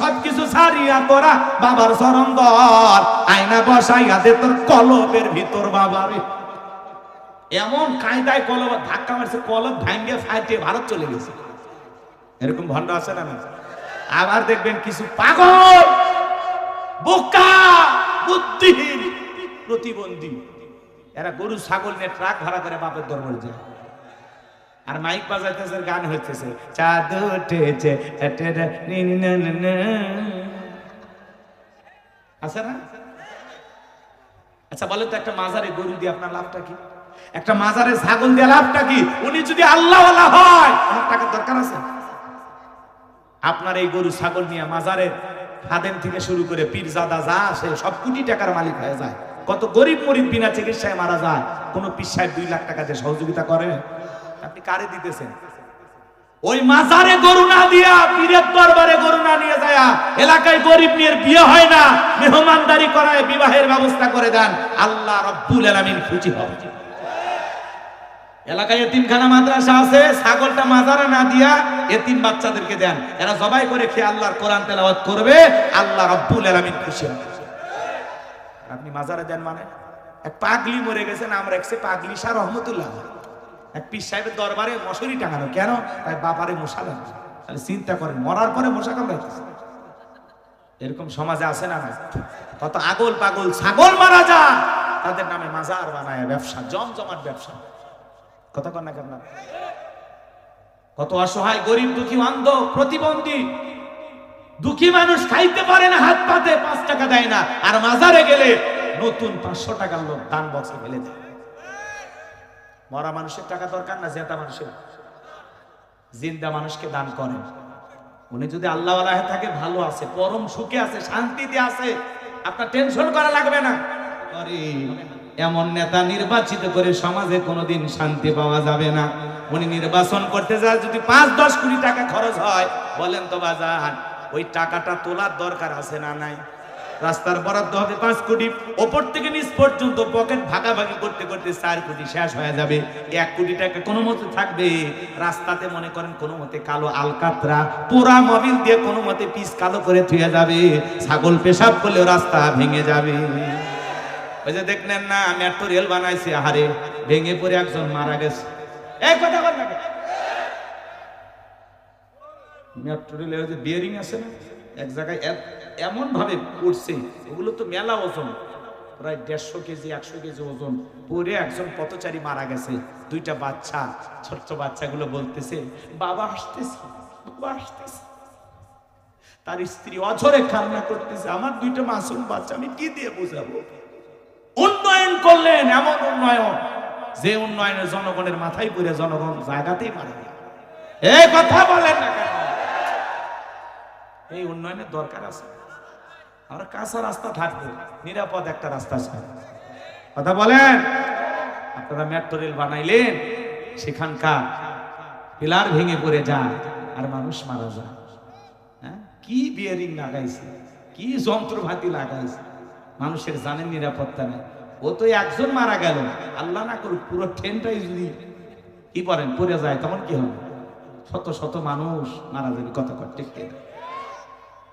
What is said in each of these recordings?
সবকিছু ছাড়িয়া তোরা বাবার চরণ দর আয়না বসাইয়া দে তোর কলবের ভিতর বাবারে। এমন কায়দায় কলব, ধাক্কা মারছে, কলব ভাঙ্গে ফাইটে ভারত চলে গেছে। এরকম ভণ্ড আছে না? আবার দেখবেন কিছু পাগল, বোকা, বুদ্ধিহীন, প্রতিবন্ধী। এরা গরু, ছাগল নিয়ে ট্রাক ভাড়া করে বাপের দরবারে যায়। আর মাইক বাজাইতেছে, গান হইতেছে। চাঁদ উঠেছে। আছে না? আচ্ছা বলে তো একটা মাজারে গরু দিয়ে আপনার লাভটা কি? একটা মাজারে ছাগল দিয়ে লাভটা কি? উনি যদি আল্লাহ হয় অনেক টাকার দরকার আছে? আপনার এই গরু, ছাগল নিয়ে মাজারের খাদেম থেকে শুরু করে পীরজাদা যা আসে, সব কোটি টাকার মালিক হয়ে যায়। কত গরিব মরিব বিনা চিকিৎসায় মারা যায়। কোন পীর সাহেব দুই লাখ টাকা দিয়ে সহযোগিতা করে? আপনি কারে দিতেছেন? ওই মাজারে গরু না দিয়া, পীরের দরবারে গরু না নিয়ে যায় এলাকায় গরিব নিয়ে বিয়ে হয় না, মেহমানদারি করায় বিবাহের ব্যবস্থা করে দেন, আল্লাহ রব্বুল আলামিন খুশি হবে এলাকায় এতিমখানা মাদ্রাসা আছে, ছাগলটা মাজারে না দিয়া এতিম বাচ্চাদেরকে দেন। এরা জবাই করে খেয়ে আল্লাহর কোরআন তেলাওয়াত করবে, আল্লাহ রব্বুল আলামিন খুশি হবে আপনি মাজারে দেন মানে? এক পাগলি মরে গেছেন, আমরা একসে পাগলি শাহ রহমতুল্লাহ। পীর সাহেবের দরবারে মশারি টাঙানো। কেন? তাই বাবারে মশা তাহলে চিন্তা করেন, মরার পরে মশা কামড়াইতেছে এরকম সমাজে আছে না কত আগল পাগল ছাগল মারা যা তাদের নামে মাজার বানায়, ব্যবসা, জমজমাট ব্যবসা। কথা কন না কেন? কত অসহায়, গরিব, দুঃখী, অন্ধ, প্রতিবন্ধী। দুঃখী মানুষ খাইতে পারে না, হাত পাতে, পাঁচ টাকা দেয় না। আর মাজারে গেলে নতুন পাঁচশো টাকার লোক দান বক্সে ফেলে দেয়। মরা মানুষের টাকা দরকার না, জেতা মানুষের। জিন্দা মানুষকে দান করেন। উনি যদি আল্লাহ হয়ে থাকে, ভালো আছে, পরম সুখে আছে, শান্তিতে আছে। আপনার টেনশন করা লাগবে না। এমন নেতা নির্বাচিত করে সমাজে কোনোদিন শান্তি পাওয়া যাবে না। উনি নির্বাচন করতে যায়, যদি পাঁচ, দশ কোটি টাকা খরচ হয়, বলেন তো বাজার ওই টাকাটা তোলার দরকার আছে না নাই? রাস্তার বরাদ্দ হবে পাঁচ কোটি। ওপর থেকে নিচ পর্যন্ত পকেট ভাগাভাগি করতে করতে চার কোটি শেষ হয়ে যাবে। এক কোটি টাকা কোনো মতে থাকবে। রাস্তাতে মনে করেন কোনো মতে কালো আলকাতরা পোড়া মবিল দিয়ে কোনো মতে পিস কালো করে থুয়ে যাবে। ছাগল পেশাব করলেও রাস্তা ভেঙে যাবে। ওই যে দেখলেন না, মেট্রো রেল বানাইছে, আহারে, ভেঙে পড়ে একজন মারা গেছে। এই কথা বল না মেট্রো রেলে যে বিয়ারিং আছে না, এক জায়গায় এমন ভাবে পড়ছে ওগুলো তো মেলা ওজন। প্রায় দেড়শো কেজি, একশো কেজি ওজন। পরে একজন পথচারী মারা গেছে। দুইটা বাচ্চা, ছোট্ট বাচ্চাগুলো বলতেছে, বাবা আসতেছে বাবা আসতেছে। তার স্ত্রী অঝরে কান্না করতেছে, আমার দুইটা মাসুম বাচ্চা, আমি কি দিয়ে বোঝাবো? উন্নয়ন করলেন এমন উন্নয়ন যে উন্নয়নে জনগণের মাথায় পড়ে জনগণ জায়গাতেই মারা এই কথা বলেন না এই উন্নয়নের দরকার আছে। আমরা কাঁচা রাস্তা থাকব, নিরাপদ একটা রাস্তা চাই কথা বলেন? আপনারা মেট্রো রেল বানাইলেন, সেখানকার পিলার ভেঙে পড়ে যায় আর মানুষ মারা যায়। হ্যাঁ? কি বিয়ারিং লাগাইছে? কি যন্ত্রপাতি লাগাইছে? মানুষের জানের নিরাপত্তা নেই। ও তো একজন মারা গেল। আল্লাহ না করুক, পুরো ট্রেনটাই যদি কি বলেন, পড়ে যায়, তখন কি হবে? শত শত মানুষ মারা যাবে, কথা কর ঠিক?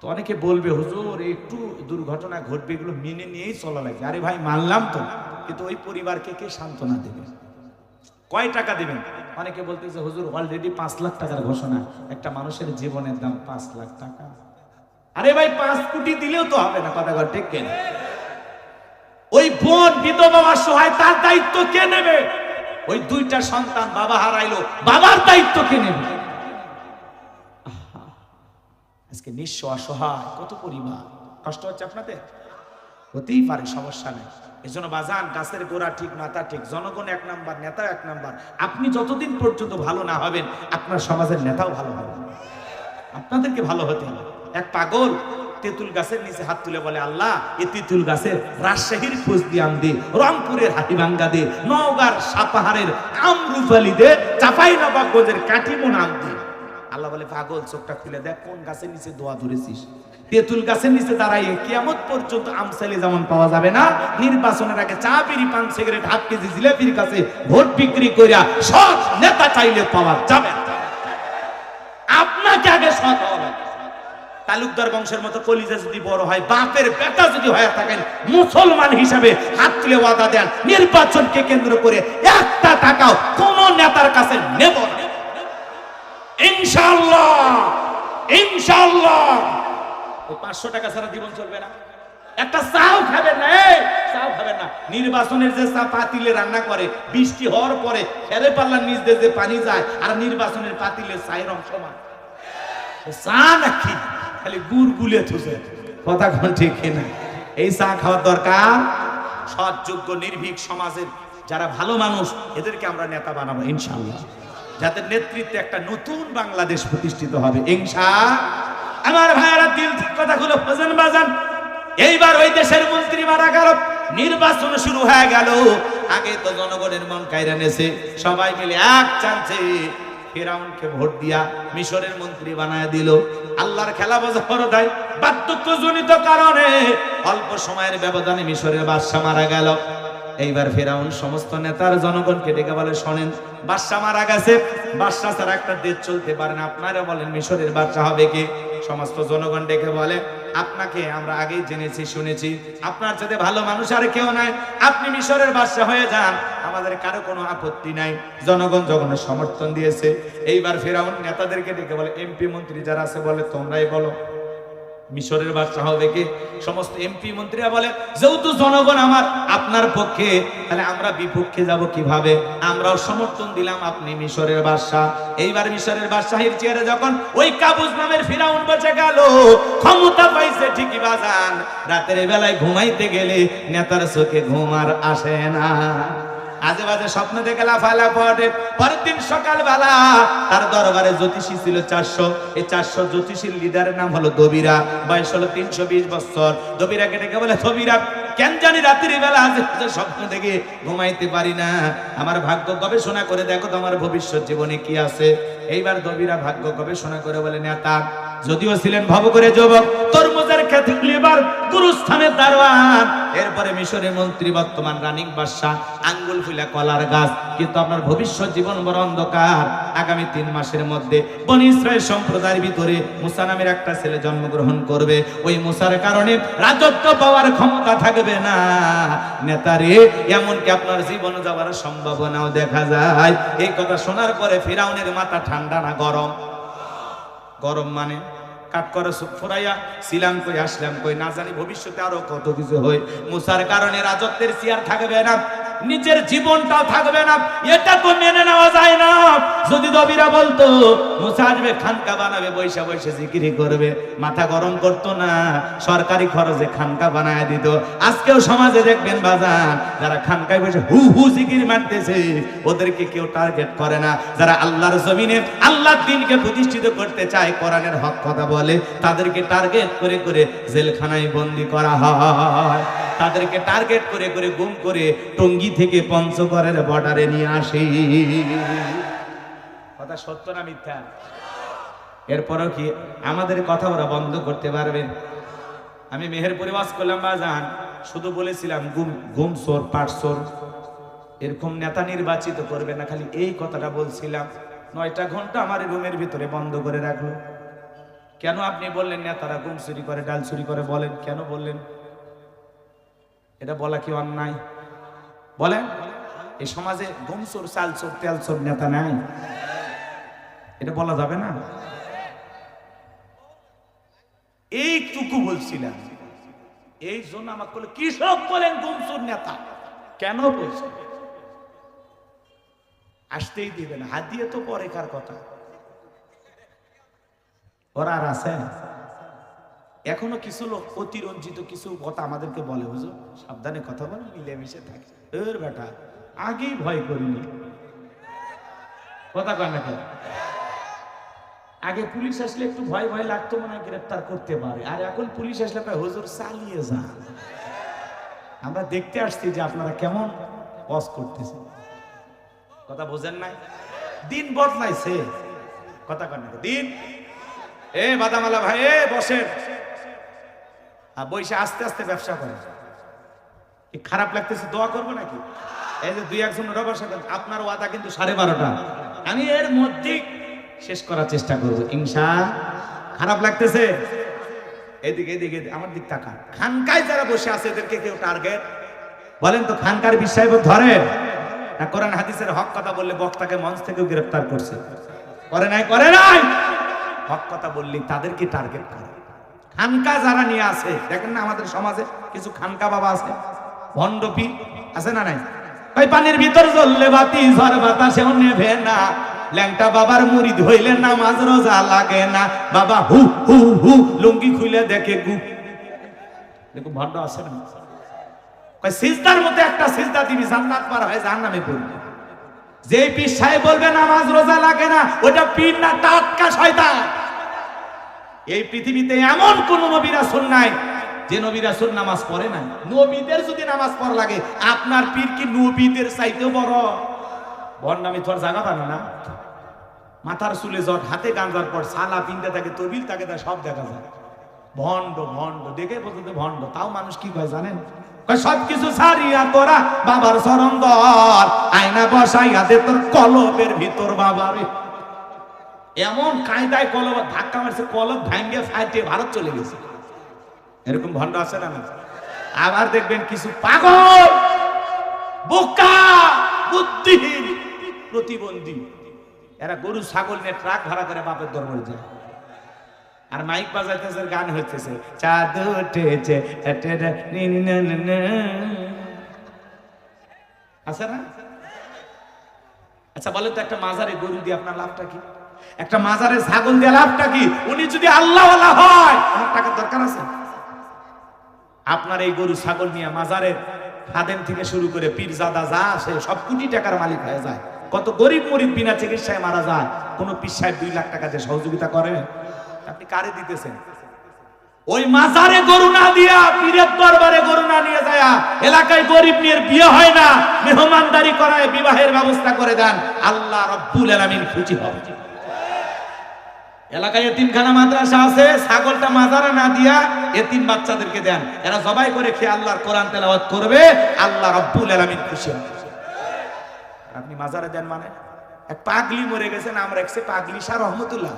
তো অনেকে বলবে, হুজুর, একটু দুর্ঘটনা ঘটবে, এগুলো মেনে নিয়েই চলা লাগবে আরে ভাই, মানলাম তো, কিন্তু ওই পরিবারকে কে সান্ত্বনা দেবে? কয় টাকা দেবেন? অনেকে বলতেছে, হুজুর অলরেডি পাঁচ লাখ টাকার ঘোষণা, একটা মানুষের জীবনের দাম পাঁচ লাখ টাকা। আরে ভাই, পাঁচ কোটি দিলেও তো হবে না, কথা কর ঠিক কেন? ওই বোন, বিধবা, অসহায়, তার দায়িত্ব কে নেবে? ওই দুইটা সন্তান বাবা হারাইলো, বাবার দায়িত্ব কে নেবে? আজকে নিঃস্ব অসহায়, কত পরিবার কষ্ট হচ্ছে আপনাদের? হতেই পারে, সমস্যা নেই। এজন্য বাজান, গাছের গোড়া ঠিক, মাথা ঠিক, জনগণ এক নাম্বার নেতা এক নাম্বার। আপনি যতদিন পর্যন্ত ভালো না হবেন, আপনার সমাজের নেতাও ভালো হবে আপনাদেরকে ভালো হতে হবে। এক পাগল তেঁতুল গাছের নিচে হাত তুলে বলে, আল্লাহ, এ তেঁতুল গাছের রাজশাহীর খোঁজ দিয়ে আন দে, রংপুরের হাতিভাঙ্গা দে, নওগাঁর সাপাহারের আমরুফালি দে চাপাই নবাবগঞ্জের কাটিমন আম দে। আল্লাহ বলে, পাগল, চোখটা খুলে দেখ, কোন গাছের নিচে দোয়া ধরেছিস? তেঁতুল গাছের নিচে দাঁড়াইয়ে কেমন পর্যন্ত আমসালি যেমন পাওয়া যাবে না, নির্বাচনের আগে চা, বিড়ি, পান, সিগারেট হাফ কেজি, জিলেপির কাছে ভোট বিক্রি করিয়া সব নেতা চাইলে পাওয়া যাবে আপনাকে আগে সৎ লাগবে। তালুকদার বংশের মতো কলিজা যদি বড় হয়, বাপের বেটা যদি হয়ে থাকেন, মুসলমান হিসাবে হাত তুলে ওয়াদা দেন, নির্বাচনকে কেন্দ্র করে একটা টাকাও কোন নেতার কাছে নেব না। ইনশাআল্লাহ ইনশাআল্লাহ। ওই পাঁচশো টাকা ছাড়া জীবন চলবে না। একটা চাও খাবেন না চাও না। নির্বাচনের যে চা পাতিলে রান্না করে, বৃষ্টি হওয়ার পরে খেলে পাল্লার দিয়ে যে পানি যায়, আর নির্বাচনের পাতিলে চায়ের অংশ মান চা নাকি? খালি গুড় গুলে থুছে কথা কোন ঠিক না এই চা খাওয়ার দরকার? সৎযোগ্য নির্ভীক সমাজের যারা ভালো মানুষ, এদেরকে আমরা নেতা বানাবো, ইনশাআল্লাহ। যাদের নেতৃত্বে একটা নতুন বাংলাদেশ প্রতিষ্ঠিত হবে। ইনশা আমার ভাইয়ারা, দিল ঠিক কথাগুলো বোঝেন বাজান। এইবার ওই দেশের মন্ত্রী মারা গেল। নির্বাচন শুরু হয়ে গেল। আগে তো জনগণের মন কায়রা নেছে। সবাই মিলে এক চান্সে ফেরাউনকে ভোট দিয়া মিশরের মন্ত্রী বানায় দিল। আল্লাহর খেলা বড় দেয়। বার্ধক্যজনিত কারণে অল্প সময়ের ব্যবধানে মিশরের বাদশা মারা গেল। এইবার ফেরাউন সমস্ত নেতার জনগণকে ডেকে বলে, শোনেন, বাদশা মারা গেছে। বাদশা ছাড়া একটা দেশ চলতে পারে না। আপনারা বলেন, মিশরের বাদশা হবে কি? সমস্ত জনগণ ডেকে বলে, আপনাকে আমরা আগেই জেনেছি, শুনেছি। আপনার সাথে ভালো মানুষ আর কেউ নাই। আপনি মিশরের বাদশা হয়ে যান। আমাদের কারও কোনো আপত্তি নাই। জনগণ জগনের সমর্থন দিয়েছে। এইবার ফেরাউন নেতাদেরকে ডেকে বলে, এমপি মন্ত্রী যারা আছে, বলে তোমরাই বলো। মিশরের বাদশা হবে কি সমস্ত এমপি মন্ত্রীরা বলে, যেহেতু জনগণ আমার, আপনার পক্ষে, তাহলে আমরা বিপক্ষে যাব কীভাবে? আমরাও সমর্থন দিলাম আপনি মিশরের বাদশাহ। এইবার মিশরের বাদশাহীর চেয়ারে যখন ওই কাবুজ নামের ফিরাউন বসে গেল, ক্ষমতা পাইছে ঠিকই বাজান রাতের বেলায় ঘুমাইতে গেলে নেতার চোখে ঘুম আর আসে না। আজে বাজে স্বপ্ন দেখে লাফালা পড়ে পরের দিন সকালবেলা তার দরবারে জ্যোতিষী ছিল চারশো। এই চারশো জ্যোতিষীর লিডারের নাম হলো দবিরা বয়স হলো তিনশো বিশ বছর। দবিরাকে ডেকে বলে দবিরা কেন জানি রাত্রি বেলা স্বপ্ন দেখে ঘুমাইতে পারি না? আমার ভাগ্য গবেষণা করে দেখো তোমার ভবিষ্যৎ জীবনে কি আছে? এইবার দবিরা ভাগ্য গবেষণা করে বলে নেতা যদিও ছিলেন ভব করে যুবক, তরমুজের খেতে গুরুস্থানের দারোয়ান। এরপরে মিশরের মন্ত্রী বর্তমান রানিং বাদশাহ আঙ্গুল ফুলা কলার গাছ। কিন্তু আপনার ভবিষ্যৎ জীবন বড় অন্ধকার। আগামী তিন মাসের মধ্যে বনি ইসরায়েল সম্প্রদায়ের ভিতরে মুসা নামের একটা ছেলে জন্মগ্রহণ করবে। ওই মুসার কারণে রাজত্ব পাওয়ার ক্ষমতা থাকবে না। নেতারে, এমনকি আপনার জীবন যাওয়ার সম্ভাবনাও দেখা যায়। এই কথা শোনার পরে ফিরাউনের মাথা ঠান্ডা না গরম? গরম মানে? কাট করে ফুরাইয়া ছিলাম কই, আসলাম কই, না জানি ভবিষ্যতে আরও কত কিছু হয়। মুসার কারণে রাজত্বের চেয়ার থাকবে না। নিজের জীবনটাও থাকবে না, এটা তো মেনে নেওয়া যায় না। যদি দবিরা বলতো, মুসা আসবে, খানকা বানাবে, বৈশা বৈশা জিকিরি করবে, মাথা গরম করতো না, সরকারি খরচে খানকা বানায় দিত। আজকেও সমাজে দেখবেন বাজান, যারা খানকায় বসে হু হু জিকির মারতেছে, ওদেরকে কেউ টার্গেট করে না। যারা আল্লাহর জমিনে, আল্লাহর দিনকে প্রতিষ্ঠিত করতে চায়, কোরআনের হক কথা বলে, তাদেরকে টার্গেট করে করে জেলখানায় বন্দি করা হয়। তাদেরকে টার্গেট করে করে, গুম করে টঙ্গি থেকে পঞ্চগড়ের বর্ডারে নিয়ে আসে। কথা সত্য না মিথ্যা? এরপরও কি আমাদের কথা ওরা বন্ধ করতে পারবে? আমি মেহেরপুরে বাস করলাম বাজান, শুধু বলেছিলাম, গুম গুম সোর পাট চোর। এরকম নেতা নির্বাচিত করবে না, খালি এই কথাটা বলছিলাম। নয়টা ঘণ্টা আমার রুমের ভিতরে বন্ধ করে রাখল। কেন আপনি বললেন নেতারা গুম চুরি করে, ডাল চুরি করে বলেন? কেন বললেন? এটা বলা কি অন্যায়? বলেন। এই সমাজে গুম চোর চাল চোর তেল চোর নেতা নাই। এটা বলা যাবে না? এইটুকু বলছিলাম এই জন্য আমাকে বলে, কৃষক বলেন গুমচুর নেতা। কেন বলছেন আসতেই দিবেন হাত দিয়ে তো পরে কার কথা? ওরা আর আছে? এখনও কিছু লোক অতিরঞ্জিত কিছু কথা আমাদেরকে বলে হুজুর সাবধানে কথা বলে মিলেমিশে থাকে। এর বেটা আগেই ভয় করিনি। কথা কয় না? আগে পুলিশ আসলে একটু ভয় ভয় লাগতো মনে হয় গ্রেপ্তার করতে পারে। আর এখন পুলিশ আসলে কয়, হুজুর চালিয়ে যান আমরা দেখতে আসছি যে আপনারা কেমন পজ করতেছে কথা বোঝেন নাই? দিন বদলাইছে। কথা কন না দিন। এ বাদামালা ভাই এ বসেন। বৈশে আস্তে আস্তে ব্যবসা করে খারাপ লাগতেছে দোয়া করব নাকি? এই যে দুই একজন করেন, আপনার ওয়াদা কিন্তু সাড়ে বারোটা। আমি এর মধ্যেই শেষ করার চেষ্টা করব। ইংসা খারাপ লাগতেছে? এদিকে এদিকে আমার দিক তাকান। খানকায় যারা বসে আছে এদেরকে কেউ টার্গেট বলেন তো খানকার বিষয় ধরেন? না কোরআন হাদিসের হক কথা বললে বক্তাকে মঞ্চ থেকেও গ্রেফতার করছে। করে নাই করে নাই! হক কথা বললি তাদেরকে টার্গেট করে। খানকা যারা নিয়ে আছে, দেখেন না আমাদের সমাজে কিছু খানকা বাবা আছে? ভণ্ডপি আছে না নাই? ওই পানির ভিতর জ্বললে বাতি, ঝড় বাতাসেও নেভে না। ল্যাংটা বাবার মুড়ি ধইলে নামাজ রোজা লাগে না। বাবা হু হু হু, লুঙ্গি খুলে দেখে গু। দেখুন ভণ্ড আছে না? সিজদার মধ্যে একটা সিজদা দিবি, জান্নাত পার হয় জাহান্নামে পড়বি। যেই পীর সাহেব বলবে, নামাজ রোজা লাগে না ওটা পীর না টাটকা শয়তান। এই পৃথিবীতে এমন কোন নবী রাসূল নাই যে নবী রাসূল নামাজ পড়ে নাই। নবীদের যদি নামাজ পড়া লাগে, আপনার পীর কি নবীদের চাইতেও বড়? বন্নামি তোর জায়গা পানো না? মাথার চুলে জট হাতে গাঞ্জার পর সালা তিনটে থাকে, তবিল তাকে তা সব দেখা যায়। ভণ্ড ভণ্ড, দেখে পর্যন্ত ভণ্ড। তাও মানুষ কি কয় জানেন? সবকিছু ছাড়িয়া তোরা বাবার চরণ দর আয়না বসাইয়া দে তোর কলবের ভিতর বাবারে। এমন কায়দায় কলব, ধাক্কা মারছে, কলব ভাঙ্গে ফাইটে ভারত চলে গেছে। এরকম ভণ্ড আছে না? আবার দেখবেন কিছু পাগল, বোকা, বুদ্ধিহীন, প্রতিবন্ধী। এরা গরু, ছাগল নিয়ে ট্রাক ভাড়া করে বাপের দরবারে যায়। আর মাইক বাজাইতেছে, গান হইতেছে। চাঁদ উঠেছে না আচ্ছা বলেন তো একটা মাজারে গরু দিয়ে আপনার লাভটা কি? একটা মাজারে ছাগল দিয়ে লাভটা কি? উনি যদি আল্লাহ হয় আমার টাকার দরকার আছে। আপনার এই গরু ছাগল নিয়ে মাজারের খাদেম থেকে শুরু করে পীরজাদা যা আসে সব কোটি টাকার মালিক হয়ে যায়। কত গরিব মরিব বিনা চিকিৎসায় মারা যায়। কোন সাহেব দুই লাখ টাকা দিয়ে সহযোগিতা করে। আপনি কারে দিতেছেন? ওই মাজারে গরু না দিয়া, পীরের দরবারে গরু না নিয়ে যায় এলাকায় গরিব নিয়ে বিয়ে হয় না, মেহমানদারি করায় বিবাহের ব্যবস্থা করে দেন। আল্লাহ রব্বুল আলামিন খুশি হবে। এলাকায় এতিমখানা মাদ্রাসা আছে, ছাগলটা মাজারে না দিয়া এতিম বাচ্চাদেরকে দেন। এরা জবাই করে খেয়ে আল্লাহর কোরআন তেলাওয়াত করবে, আল্লাহ রব্বুল আলামিন খুশি হবে। আপনি মাজারে দেন মানে? এক পাগলি মরে গেছেন আমরা একসে পাগলি শাহ রহমতুল্লাহ।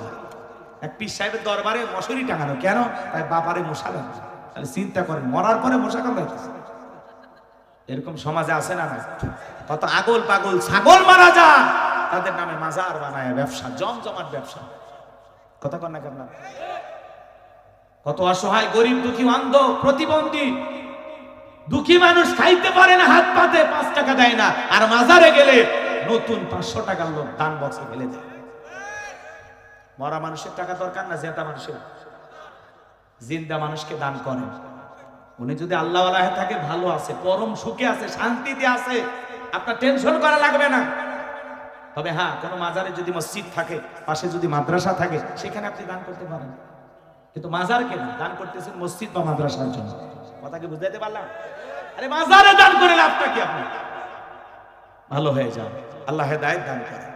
এক পীর সাহেবের দরবারে মশুরি টাঙানো। কেন? তাই বাবারে মশা তাহলে চিন্তা করেন, মরার পরে মশা কামড়াইতেছে এরকম সমাজে আছে না না কত আগল পাগল ছাগল মারা যা তাদের নামে মাজার বানায় ব্যবসা, জমজমাট ব্যবসা। কথা কন না কেন? কত অসহায়, গরিব, দুঃখী, অন্ধ, প্রতিবন্ধী। দুঃখী মানুষ খাইতে পারে না, হাত পাতে, পাঁচ টাকা দেয় না। আর মাজারে গেলে নতুন পাঁচশো টাকার লোক দান বক্সে ফেলে দেয়। মরা মানুষের টাকা দরকার না জেতা মানুষের? জিন্দা মানুষকে দান করেন। উনি যদি আল্লাহ থাকে, ভালো আছে, পরম সুখে আছে, শান্তিতে আছে। আপনার টেনশন করা লাগবে না। তবে হ্যাঁ কোন মাজারে যদি মসজিদ থাকে, পাশে যদি মাদ্রাসা থাকে, সেখানে আপনি দান করতে পারেন। কিন্তু মাজার কেন দান করতেছেন মসজিদ বা মাদ্রাসার জন্য। কথা কি বুঝাইতে পারলাম? আরে মাজারে দান করে লাভটা কি আপনি ভালো হয়ে যান আল্লাহ হেদায়েত দান করে।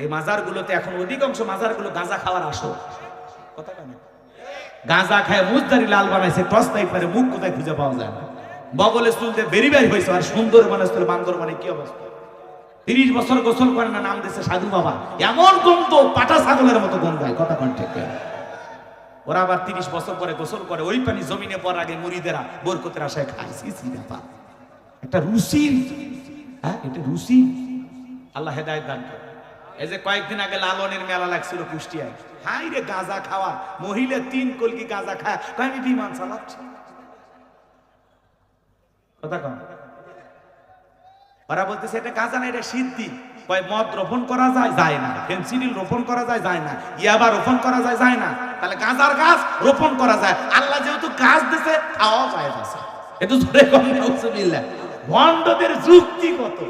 এই মাজারগুলোতে এখন অধিকাংশ মাজারগুলো গাঁজা খাওয়ার আসো কথা কেন গাঁজা খায়, মুজদারি লাল বানাইছে টস তাই পারে, মুখ কোথায় খুঁজে পাওয়া যায় না। বগলে চুলতে বেরি বেরি হয়েছে, আর সুন্দর মানুষ তোর বান্দর মানে কি অবস্থা? তিরিশ বছর গোসল করে না, নাম দিছে সাধু বাবা। এমন গন্ধ পাটা ছাগলের মতো গন্ধ হয়, কথা কন ঠিক ওরা আবার তিরিশ বছর পরে গোসল করে, ওই পানি জমিনে পর আগে মুড়িদেরা বরকতের আশায় খায়। সি সি ব্যাপার। একটা রুচি। হ্যাঁ এটা রুচি। আল্লাহ হেদায়ত দান করে এই যে কয়েকদিন আগে লালনের মেলা লাগছিল কুষ্টিয়ায়। হাই রে, গাঁজা খাওয়া। মহিলা তিন কলকি গাঁজা খায়। আমি বিমান চালাচ্ছি। কথা কম ওরা বলতেছে, এটা গাঁজা না, এটা সিদ্ধি। কয়, মদ রোপণ করা যায় যায় না। ফেন্সিডিল রোপণ করা যায় যায় না। ইয়াবা রোপণ করা যায় যায় না। তাহলে গাঁজার গাছ রোপণ করা যায়। আল্লাহ যেহেতু গাছ দিছে যুক্তি কত?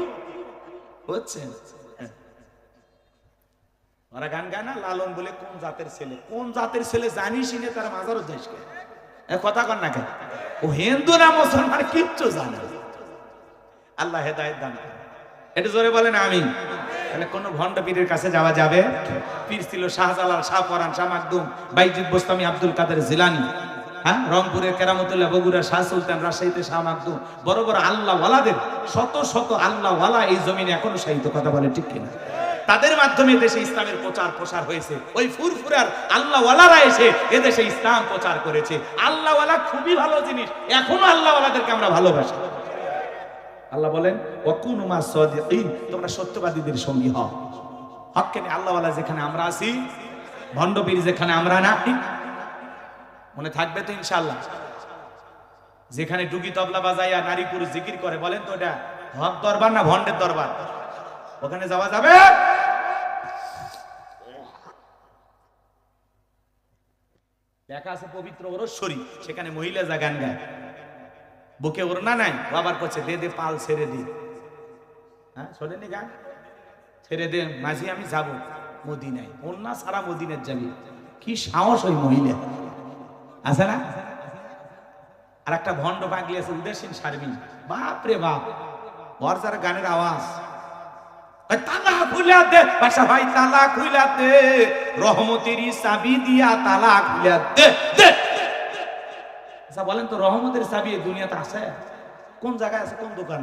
হচ্ছে ওরা গান গায় না, লালন বলে কোন জাতের ছেলে? কোন জাতের ছেলে জানিস তারা মাজারও যাইস কে কথা কর না কেন? ও হিন্দু না মুসলমান, কিচ্ছু জানে। আল্লাহ হেদায়েত দান করে। এটা জোরে বলেন আমি তাহলে কোন ভণ্ড পীরের কাছে যাওয়া যাবে? পীর ছিল শাহজালাল, শাহ পরান, শাহ মাকদুম বাইজিদ বোস্তামি আব্দুল কাদের জিলানি। হ্যাঁ? রংপুরের কেরামতুল্লাহ বগুড়া শাহ সুলতান, রাজশাহীতে শাহ মাকদুম। বড় বড় আল্লাহ ওয়ালাদের শত শত আল্লাহ ওয়ালা এই জমিনে এখনও সাহিত্য কথা বলে ঠিক কিনা? তাদের মাধ্যমে দেশে ইসলামের প্রচার প্রসার হয়েছে। ওই ফুরফুরার আল্লাহওয়ালারা এসে এদেশে ইসলাম প্রচার করেছে। আল্লাহওয়ালা খুবই ভালো জিনিস, এখনও আল্লাহওয়ালাদেরকে আমরা ভালোবাসি। আল্লাহ বলেন ওয়াকুনুমা সাদিকিন তোমরা সত্যবাদীদের সঙ্গী হও। হক কেন আল্লাহওয়ালা যেখানে আমরা আছি ভণ্ডপীর যেখানে আমরা নাই মনে থাকবে তো ইনশাআল্লাহ। যেখানে ডুগি তবলা বাজাইয়া নারী পুরুষ জিকির করে, বলেন তো ওটা হক দরবার না ভণ্ডের দরবার? ওখানে যাওয়া যাবে? লেখা আছে পবিত্র ওরস্বরী, সেখানে মহিলা যা গান গায়। বুকে ওড়না নাই, বাবার কাছে দে দে, পাল ছেড়ে দি। হ্যাঁ শোনেনি গান? ছেড়ে দে, মাঝি, আমি যাব মদিনায়। ওড়না সারা মদিনের যাবি কি সাহস ওই মহিলা। আছে না? আর একটা ভণ্ড পাগলি আছে উদেশিন সারবি বাপ রে বাপ ওর যারা গানের আওয়াজ। তালা খুলা দে বাসা ভাই, তালা খুলা দে রহমতেরই চাবি দিয়া তালা খুলা দে দে। আচ্ছা বলেন তো, রহমতের চাবি দুনিয়াতে আছে? কোন জায়গায় আছে, কোন দোকান?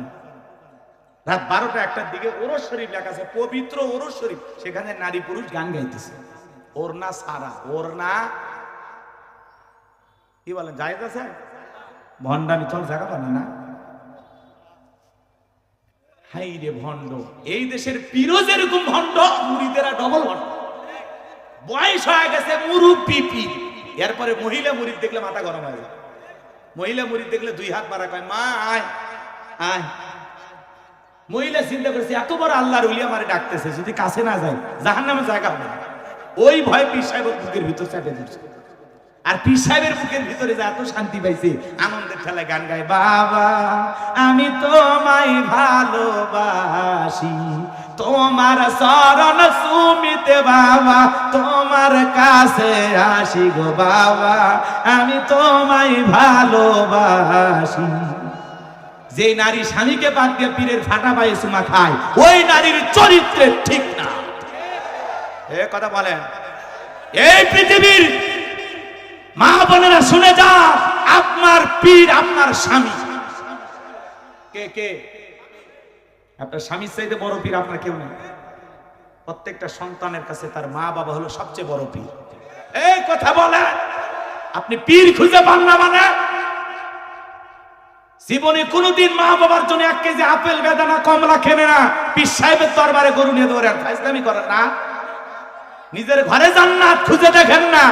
রাত বারোটা একটার দিকে ওরস শরীফ লেখা আছে, পবিত্র ওরস শরীফ। সেখানে নারী পুরুষ গান গাইতেছে। ওর না সারা, ওর না কি বলেন, জায়েজ আছে? ভণ্ডামি চল জায়গা পাবে না? হাই রে ভণ্ড, এই দেশের পিরো যেরকম ভণ্ড, মুড়িদেরা ডবল ভণ্ড। বয়স হয়ে গেছে মুরুব্বি পীর। এরপরে মহিলা মুড়িদ দেখলে মাথা গরম হয়ে যায়। মহিলা মুড়িদ দেখলে দুই হাত মারা কয়, মা, আয় আয় মহিলা চিন্তা করেছে, এত বড় আল্লাহর উলিয়া মারে ডাকতেছে, যদি কাছে না যায় জাহান নামে জায়গা হবে। ওই ভয় পীর সাহেবের বুকের ভিতর চাপে দিচ্ছে আর পীর সাহেবের বুকের ভিতরে যে এত শান্তি পাইছে, আনন্দের ঠেলায় গান গায়, বাবা, আমি তোমায় ভালোবাসি তোমার শরণ সুমিতে বাবা, তোমার কাছে আসি গো বাবা, আমি তোমায় ভালোবাসি। যে নারী স্বামীকে বাদ দিয়ে পীরের ফাটা পায়ে সুমা খায়, ওই নারীর চরিত্রে ঠিক না। এ কথা বলেন। এই পৃথিবীর মা বোনেরা শুনে যা আপনার পীর, আপনার স্বামী। কে কে? আপনার স্বামীর চাইতে বড় পীর আপনার কেউ নেই। প্রত্যেকটা সন্তানের কাছে তার মা বাবা হলো সবচেয়ে বড় পীর। এই কথা বলেন, আপনি পীর খুঁজে পান না মানে? জীবনে কোনোদিন মা বাবার জন্য এক কেজি আপেল, বেদানা, কমলা খেনে না। পীর সাহেবের দরবারে গরু নিয়ে দৌড়েন ফাইজলামি করেন না। নিজের ঘরে জান্নাত খুঁজে দেখেন না।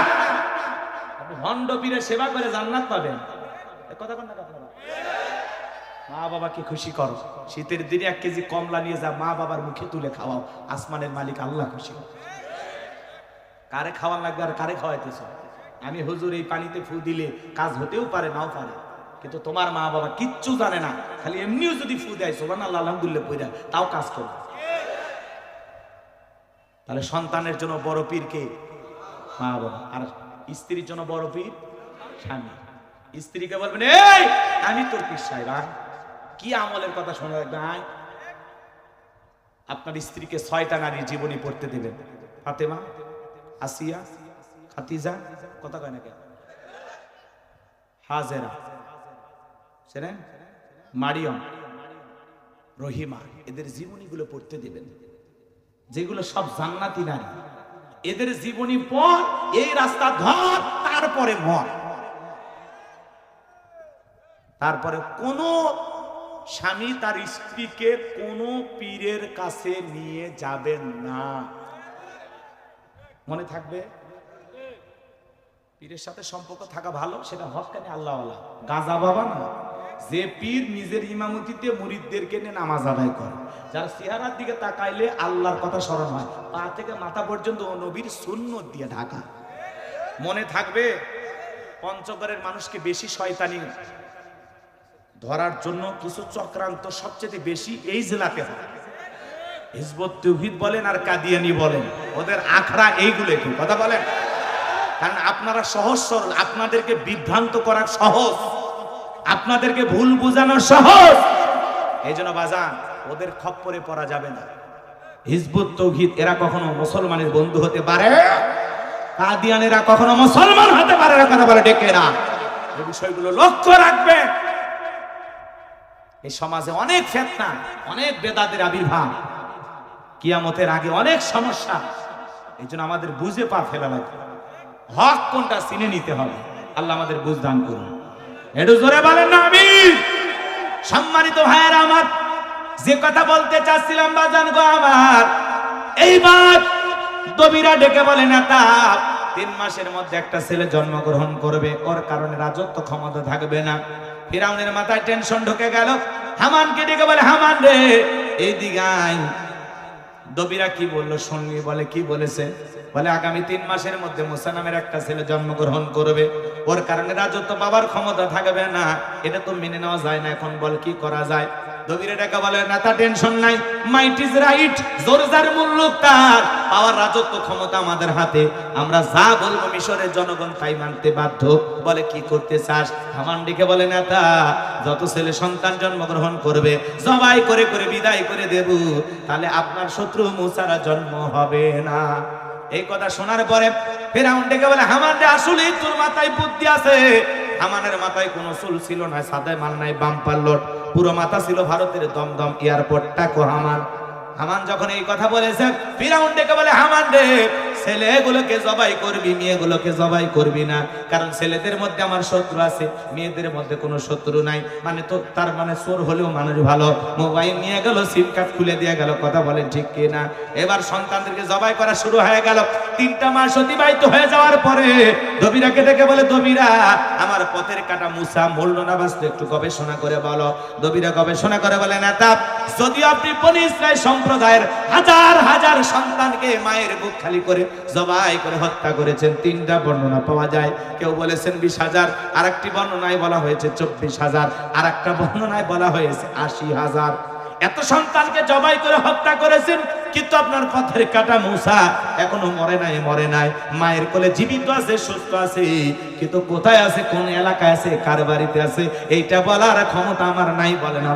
ভণ্ড পীরের সেবা করে জান্নাত পাবেন। কথা কোন না? মা বাবাকে খুশি করো। শীতের দিনে এক কেজি কমলা নিয়ে যা মা বাবার মুখে তুলে খাওয়াও। আসমানের মালিক আল্লাহ খুশি। কারে খাওয়ান লাগবে আর কারে খাওয়াইতেছ? আমি হুজুর, এই পানিতে ফু দিলে কাজ হতেও পারে, নাও পারে। কিন্তু তোমার মা বাবা কিচ্ছু জানে না। খালি এমনিও যদি ফু দেয় সোবান আল্লাহ আলহামদুলিল্লাহ, পইরা তাও কাজ করবে তাহলে সন্তানের জন্য বড় পীর কে? মা বাবা। আর স্ত্রীর জন্য বড় পীর? স্বামী। স্ত্রীকে বলবেন, এই, আমি তোর পীর সাহেব, আয়। কি আমলের কথা শোনা আয় আপনার স্ত্রীকে ছয়টা নারীর জীবনী পড়তে দেবেন। ফাতেমা, আসিয়া, খাতিজা, কথা কয় না কেন? হাজেরা সেরেন মারিয়ম, রহিমা, এদের জীবনীগুলো পড়তে দেবেন। যেগুলো সব জান্নাতি নারী। এদের জীবনী পর এই রাস্তা ধর, তারপরে মর। তারপরে কোন স্বামী তার স্ত্রীকে কোন পীরের কাছে নিয়ে যাবেন না। মনে থাকবে? পীরের সাথে সম্পর্ক থাকা ভালো, সেটা হকানি আল্লাহ গাজা বাবা না, যে পীর নিজের ইমামতিতে মুরিদদেরকে নিয়ে নামাজ আদায় করে, যার চেহারার দিকে তাকাইলে আল্লাহর কথা স্মরণ হয়, পা থেকে মাথা পর্যন্ত ও নবীর সুন্নত দিয়ে ঢাকা। মনে থাকবে? পঞ্চগড়ের মানুষকে বেশি শয়তানি ধরার জন্য কিছু চক্রান্ত সবচেয়ে বেশি এই জেলাতে হয়। হিজবত তৌহিদ বলেন আর কাদিয়ানি বলেন, ওদের আখড়া এইগুলো একটু কথা বলেন। কারণ আপনারা সহজ সরল, আপনাদেরকে বিভ্রান্ত করার সহজ, আপনাদেরকে ভুল বোঝানো সহজ। এই জন্য বাজান, ওদের খপ্পরে পড়া যাবে না। হিজবুত তৌহিদ, এরা কখনো মুসলমানের বন্ধু হতে পারে? কাদিয়ানেরা কখনো মুসলমান হতে পারে না, কথা বলে ডেকে না এই বিষয়গুলো লক্ষ্য রাখবে এই সমাজে অনেক ফেতনা, অনেক বেদাদের আবির্ভাব। কিয়ামতের আগে অনেক সমস্যা। এই জন্য আমাদের বুঝে পা ফেলা লাগবে। হক কোনটা চিনে নিতে হবে। আল্লাহ আমাদের বুঝ দান করুন। একটু জোরে বলেন না আমি সম্মানিত ভাইয়ের আমার, যে কথা বলতে চাচ্ছিলাম বাজান গো আমার, এইবার দবিরা ডেকে বলে, নেতা, তিন মাসের মধ্যে একটা ছেলে জন্মগ্রহণ করবে। ওর কারণে রাজত্ব ক্ষমতা থাকবে না। ফিরাউনের মাথায় টেনশন ঢুকে গেল। হামানকে ডেকে বলে, হামান রে এই দিগাই দবিরা কি বলল শুনবি বলে, কি বলেছে? বলে, আগামী তিন মাসের মধ্যে মুসা নামের একটা ছেলে জন্মগ্রহণ করবে। ওর কারণে রাজত্ব বাবার ক্ষমতা থাকবে না। এটা তো মেনে নেওয়া যায় না। এখন বল, কি করা যায়? দবিরে ডাকা বলে না টেনশন নাই। মাইট ইজ রাইট জোরজার মুল্লুক তার। পাওয়ার রাজত্ব ক্ষমতা আমাদের হাতে। আমরা যা বলব মিশরের জনগণ তাই মানতে বাধ্য। বলে, কি করতে চাস? হামান ডেকে বলে, নেতা, যত ছেলে সন্তান জন্মগ্রহণ করবে জবাই করে করে বিদায় করে দেব। তাহলে আপনার শত্রু মুসারা জন্ম হবে না। এই কথা শোনার পরে ফেরাউন ডেকে বলে হামান রে আসলে তোর মাথায় বুদ্ধি আছে। হামানের মাথায় কোনো চুল ছিল না সাদায় মাল নাই, বাম্পার লোট। পুরো মাথা ছিল ভারতের দমদম এয়ারপোর্ট টাকো হামান হামান যখন এই কথা বলেছে, ফিরাউন ডেকে বলে, হামান রে, ছেলেগুলোকে জবাই করবি, মেয়েগুলোকে জবাই করবি না। কারণ ছেলেদের মধ্যে আমার শত্রু আছে, মেয়েদের মধ্যে কোনো শত্রু নাই। মানে তো তার মানে চোর হলেও মানুষ ভালো। মোবাইল নিয়ে গেল, সিম কার্ড খুলে দিয়ে গেল, কথা বলেন ঠিক কি না? এবার সন্তানদেরকে জবাই করা শুরু হয়ে গেল। তিনটা মাস অতিবাহিত হয়ে যাওয়ার পরে দবিরাকে ডেকে বলে, দবিরা, আমার পথের কাটা মুসা মূল্য না বাঁচতে একটু গবেষণা করে বলো। দবিরা গবেষণা করে বলে, নেতা যদি আপনি বনি সম্প্রদায়ের হাজার হাজার সন্তানকে মায়ের বুক খালি করে জবাই করে হত্যা করেছেন, তিনটা বর্ণনা পাওয়া যায়। কেউ বলেছেন বিশ হাজার আর একটি বর্ণনায় বলা হয়েছে চব্বিশ হাজার আর একটা বর্ণনায় বলা হয়েছে আশি হাজার। এত সন্তানকে জবাই করে হত্যা করেছেন, কিন্তু আপনার পথের কাটা মূসা এখনও মরে নাই মরে নাই। মায়ের কোলে জীবিত আছে, সুস্থ আছে, কিন্তু কোথায় আছে, কোন এলাকায় আছে, কার বাড়িতে আছে, এইটা বলার ক্ষমতা আমার নাই, বলেন